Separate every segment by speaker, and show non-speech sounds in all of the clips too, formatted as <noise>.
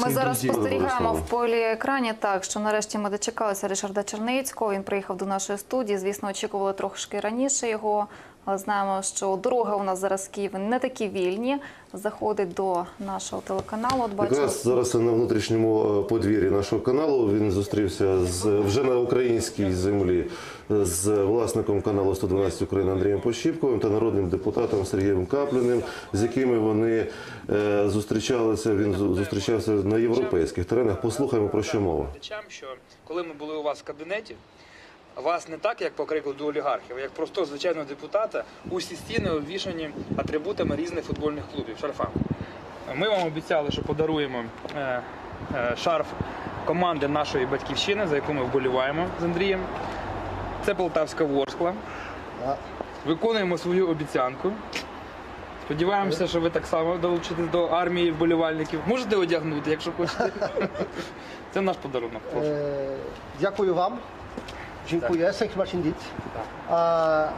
Speaker 1: Ми зараз спостерігаємо в полі екрані так, що нарешті ми дочекалися Ришарда Черницького. Він приїхав до нашої студії. Звісно, очікували трошки раніше його, але знаємо, що дороги у нас зараз в Києві не такі вільні. Заходить до нашого телеканалу. От бачимо.
Speaker 2: Якраз зараз на внутрішньому е, подвір'ї нашого каналу він зустрівся з вже на українській землі з власником каналу 112 Україна Андрієм Пощіпковим та народним депутатом Сергієм Капліним, з якими вони е, зустрічалися. Він зустрічався на європейських теренах. Послухаємо про що мова.
Speaker 3: Коли ми були у вас в кабінеті, вас не так, як по прикладу олігархів, а як просто звичайного депутата, усі стіни обвішані атрибутами різних футбольних клубів, шарфами. Ми вам обіцяли, що подаруємо е, е, шарф команди нашої батьківщини, за яку ми вболіваємо з Андрієм. Це Полтавська Ворскла. Виконуємо свою обіцянку. Сподіваємося, що ви так само долучитесь до армії вболівальників. Можете одягнути, якщо хочете. <laughs> Це наш подарунок. Прошу.
Speaker 4: E, Dziękuję Wam. Dziękuję. Thank you much indeed. Uh, uh,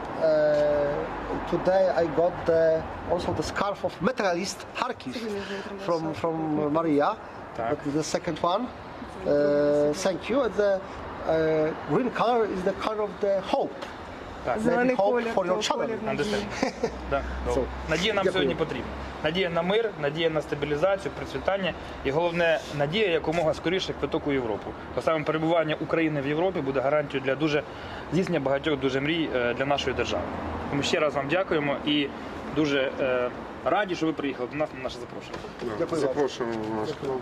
Speaker 4: today I got the, also the scarf of Metalist Harkiv from, from Maria.
Speaker 3: Tak.
Speaker 4: The second one. Uh, thank you. The uh, green color is the color of the hope.
Speaker 3: Так.
Speaker 5: Зелений
Speaker 4: hope
Speaker 5: колір,
Speaker 4: for your
Speaker 5: то
Speaker 4: channel.
Speaker 5: колір надії.
Speaker 3: Understand. Да, добре. Надія нам
Speaker 4: Дякую.
Speaker 3: сьогодні потрібна. Надія на мир, надія на стабілізацію, процвітання і головне надія якомога скоріше квиток у Європу. Бо саме перебування України в Європі буде гарантією для дуже здійснення багатьох дуже мрій е, для нашої держави. Тому ще раз вам дякуємо і дуже е, раді, що ви приїхали до нас на наше запрошення.
Speaker 4: Дякую вам.
Speaker 6: Запрошуємо в наш канал.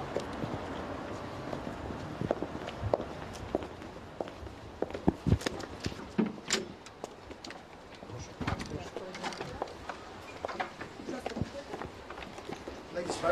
Speaker 6: this first.